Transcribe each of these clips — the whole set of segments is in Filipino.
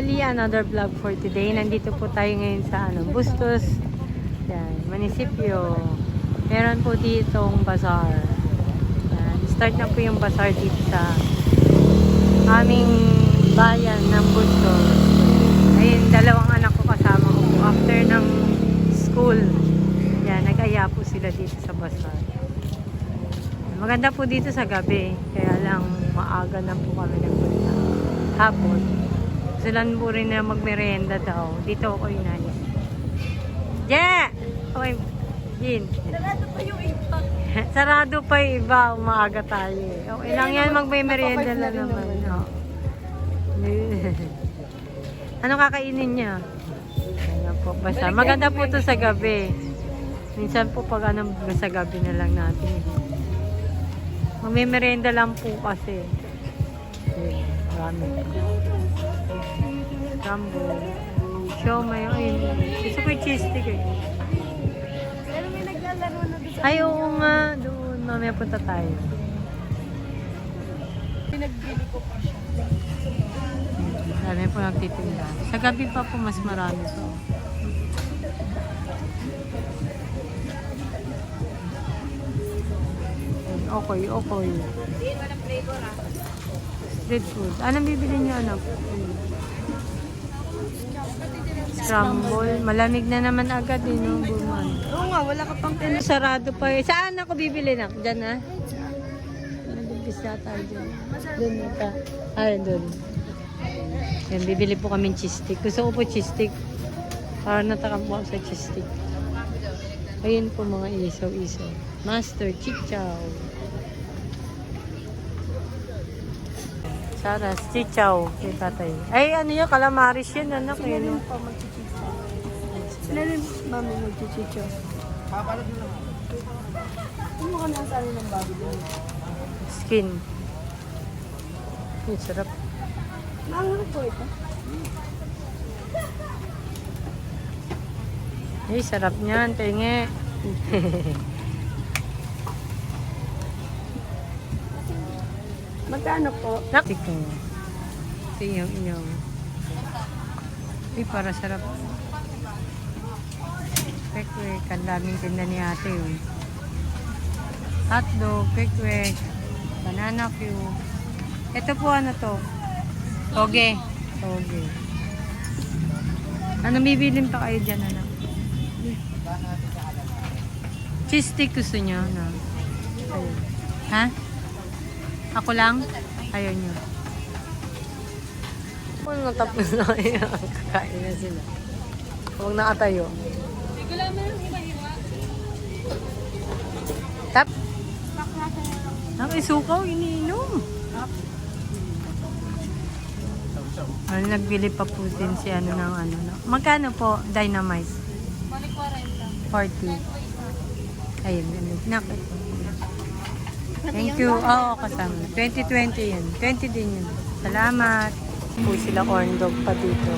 Belly, another vlog for today. Nandito po tayo ngayon sa ano, Bustos, yan, munisipyo. Meron po ditong bazaar. Yan, start na po yung bazaar dito sa aming bayan ng Bustos. Ayun, dalawang anak ko kasama ko. After ng school, yan, nag-aya po sila dito sa bazaar. Maganda po dito sa gabi. Kaya lang maaga na po kami nagpunta. Hapon. Sila po rin na magmerenda daw. Dito ako yung nani. Yeah! Okay. Jin. Sarado pa yung iba. Sarado pa yung iba. Umaga tayo. eh. Okay lang yan. Magme-merienda lang naman. Oh. ano kakainin niya? Ayan po. Basta. Maganda po to sa gabi. Minsan po pag ano, sa gabi na lang natin. Magme-merienda lang po kasi. Ayun, Marami. Rambo. Siomay. Ayun. Gusto ko yung cheese stick eh. Pero may naglalaro na doon. Ay, oo nga. Doon. Mamaya punta tayo. Pinagbili ko pa siya. Marami po nagtitinda. Sa gabi pa po mas marami po. Ayun, Okoy, okoy. Hindi, walang flavor ah. Street food. Anong bibili niyo anak? Scramble. Malamig na naman agad eh, no? Buman. Oo nga, wala ka pang tin... Sarado pa eh. Saan ako bibili na? Diyan na? Nag-umpis na tayo dyan. Doon ka. Ay, doon. Yan, bibili po kami cheese stick. Gusto ko po cheese stick. Para natakam po ako sa cheese stick. Ayun po mga isaw-isaw. Master Chichaw. Saras, Chichaw. Kay tatay. Ay, ano yun? Calamaris yun, anak. Sila Yun, rin no? pa magchichisa. Sila rin mami magchichicho. Ano ka nasa ano ng bago doon? Skin. Ang sarap. Maangang po ito. Ay, sarap niyan. Tingi. Magkano po? Tiko. Ito yung inyong. Ay, para sarap. Pekwek. Ang daming tinda ni ate yun. Hotdog, pekwek, banana cue. Ito po ano to? Toge. Toge. Anong bibilin pa kayo dyan, anak? Cheese stick gusto nyo, no? Ayun. Ha? Ako lang? Ayaw nyo. Kung natapos na kayo, kakain na sila. Huwag nakatayo. Tap? Ang isukaw, iniinom. Ano, nagbili pa po din si ano ng ano. No? Magkano po dynamite? Mali 40. 40. Ayun, nakit. Thank you. Oo, kasama. 2020 yun. 20 din yun. Salamat. Po sila corn dog pa dito.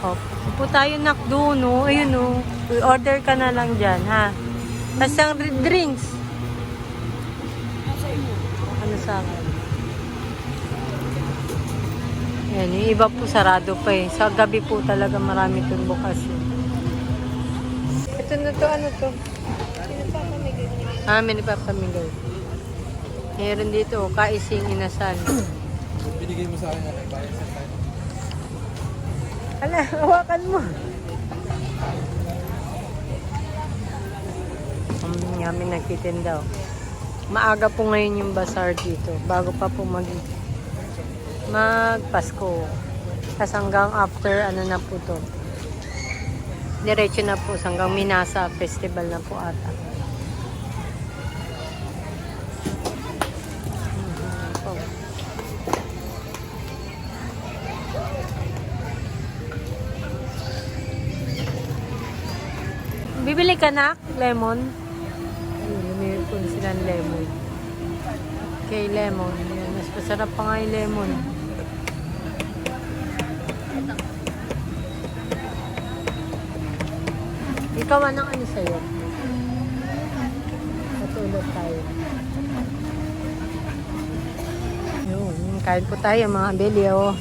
Hop. Po tayo nak doon, no? Ayun, no? Order ka na lang dyan, ha? Tapos ang drinks. Ano sa akin? Yan, yung iba po sarado pa eh. Sa gabi po talaga marami itong bukas eh. Ito na to, ano to? Ah, may nagpapamigay. Meron dito, kaising inasal. Binigay mo sa akin na bayad sa tayo. Ala, hawakan mo. Um, yummy nagtitinda. Maaga po ngayon yung bazaar dito. Bago pa po mag magpasko. Tapos hanggang after, ano na po to. Diretso na po hanggang Minasa Festival na po ata. Bibili ka na? Lemon? Ayun, lumili po sila ng lemon. Okay, lemon. Mas masarap pa nga yung lemon. Ikaw anong ano sa'yo? Matulog tayo. Yun, kain po tayo mga abeli, oh.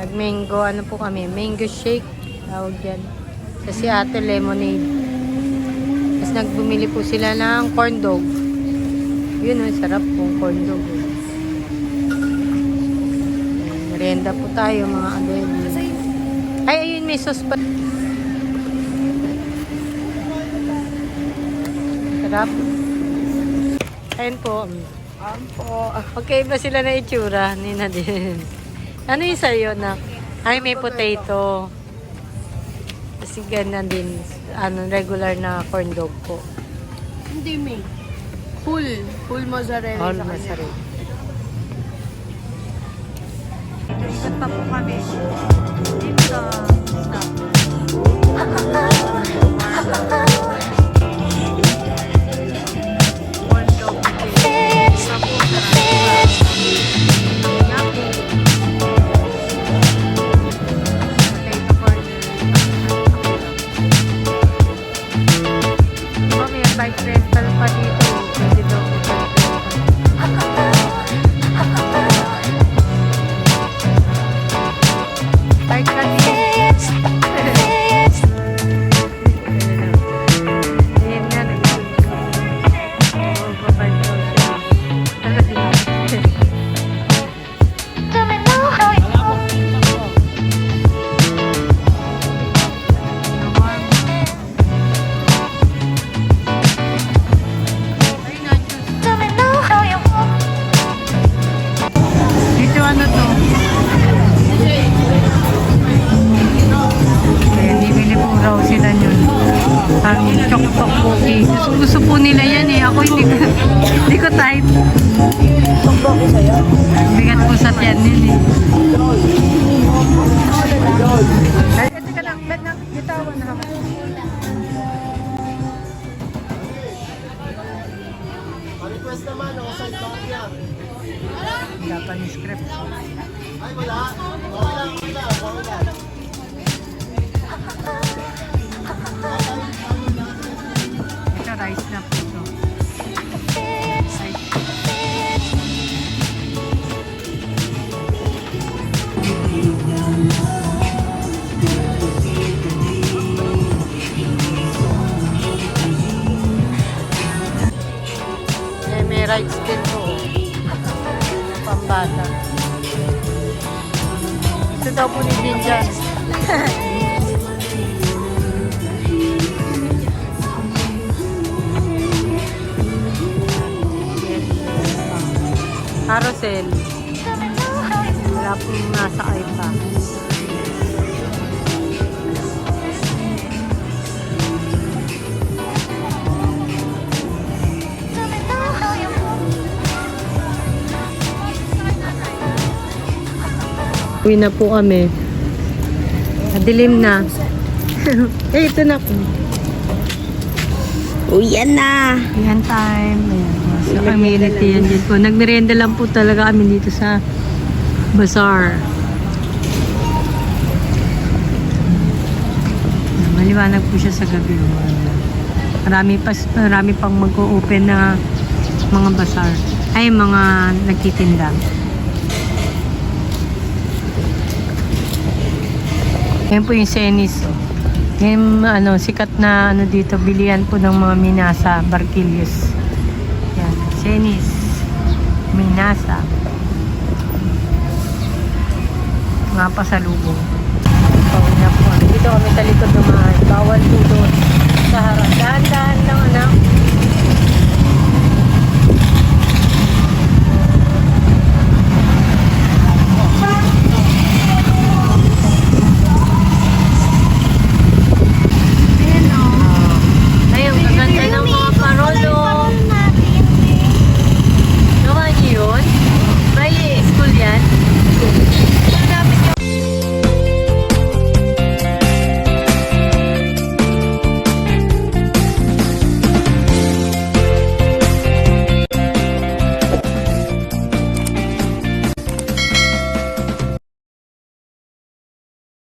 Nag-mango, ano po kami, mango shake. Tawag yan. Kasi ate lemonade. Tapos nagbumili po sila ng corn dog. Yun, ang sarap pong corn dog. eh. Merienda po tayo mga adeli. Ay, ayun, may sauce pa. Sarap. Ayun po. Po. Okay ba sila na itsura? Nina din. Ano yung sa'yo na? Ay, may potato. Kasi ganyan din. Ano, regular na corn dog po. Hindi, may. Full. Full mozzarella kanya. masarap. Ikot pa po kami. Dito stop. may Rice din po. Pambata. Ito daw po ni Jinjan. Carousel. Wala pong nasa kayo Uwi na po kami. Madilim na. eh, ito na po. Uyan na. Yan time. Ayan. Sa community yan din po. Nagmerienda lang po talaga kami dito sa bazaar. Maliwanag po siya sa gabi. Marami, pa, marami pang mag-open na mga bazaar. Ay, mga nagtitinda. Yan po yung Senis. Yung ano, sikat na ano dito, bilihan po ng mga Minasa, Barquillos. Yan, Senis, Minasa. Mga pasalubong. Pauwi na po. Dito kami sa likod mga bawal po doon sa harap. Dahan-dahan lang anak.